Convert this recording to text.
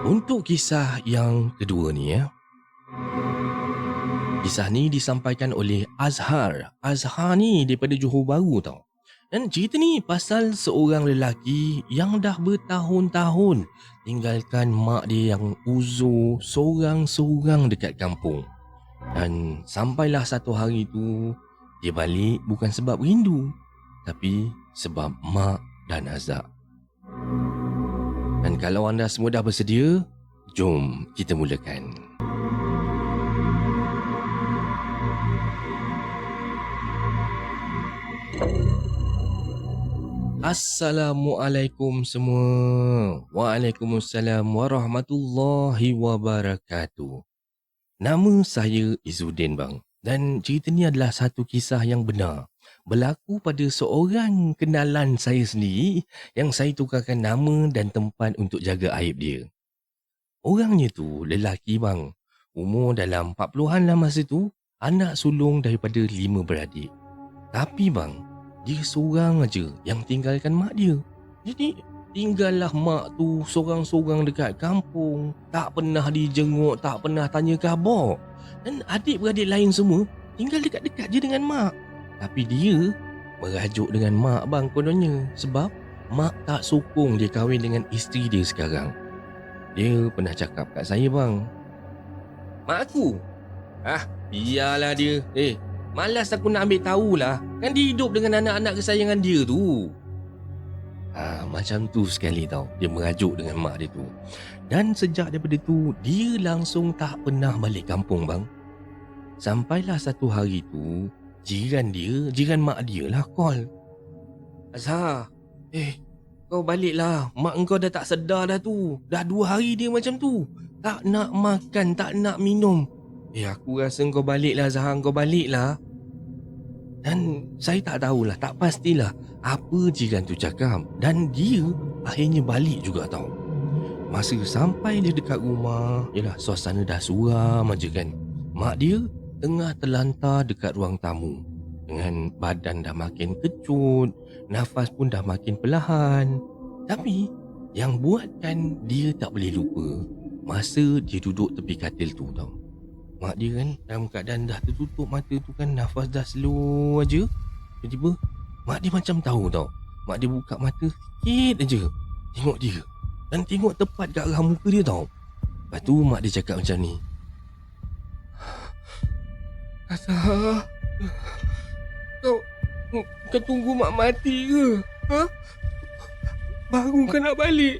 Untuk kisah yang kedua ni ya. Kisah ni disampaikan oleh Azhar. Azhar ni daripada Johor Bahru tau. Dan cerita ni pasal seorang lelaki yang dah bertahun-tahun tinggalkan mak dia yang uzur seorang-seorang dekat kampung. Dan sampailah satu hari tu dia balik bukan sebab rindu tapi sebab mak dan Azak. Dan kalau anda semua dah bersedia, jom kita mulakan. Assalamualaikum semua. Waalaikumsalam warahmatullahi wabarakatuh. Nama saya Izzuddin bang dan cerita ni adalah satu kisah yang benar berlaku pada seorang kenalan saya sendiri yang saya tukarkan nama dan tempat untuk jaga aib dia. Orangnya tu lelaki bang. Umur dalam 40-an lah masa tu, anak sulung daripada lima beradik. Tapi bang, dia seorang aja yang tinggalkan mak dia. Jadi tinggallah mak tu seorang-seorang dekat kampung. Tak pernah dijenguk, tak pernah tanya khabar. Dan adik-beradik lain semua tinggal dekat-dekat je dengan mak. Tapi dia merajuk dengan mak bang kononnya sebab mak tak sokong dia kahwin dengan isteri dia sekarang. Dia pernah cakap kat saya bang. Mak aku? Ah, biarlah dia. Eh, malas aku nak ambil tahulah. Kan dia hidup dengan anak-anak kesayangan dia tu. Ah, macam tu sekali tau. Dia merajuk dengan mak dia tu. Dan sejak daripada tu, dia langsung tak pernah balik kampung bang. Sampailah satu hari tu, Jiran dia, jiran mak dia lah call. Azhar, eh, kau baliklah. Mak engkau dah tak sedar dah tu. Dah dua hari dia macam tu. Tak nak makan, tak nak minum. Eh, aku rasa kau baliklah Azhar, kau baliklah. Dan saya tak tahulah, tak pastilah apa jiran tu cakap. Dan dia akhirnya balik juga tau. Masa sampai dia dekat rumah, yalah suasana dah suram aja kan. Mak dia tengah terlantar dekat ruang tamu dengan badan dah makin kecut, nafas pun dah makin perlahan. Tapi yang buatkan dia tak boleh lupa masa dia duduk tepi katil tu tau. Mak dia kan dalam keadaan dah tertutup mata tu kan nafas dah slow aja. Tiba-tiba mak dia macam tahu tau. Mak dia buka mata sikit aja. Tengok dia. Dan tengok tepat kat arah muka dia tau. Lepas tu mak dia cakap macam ni. Asah. Kau kau tunggu mak mati ke? Ha? Baru kau nak balik.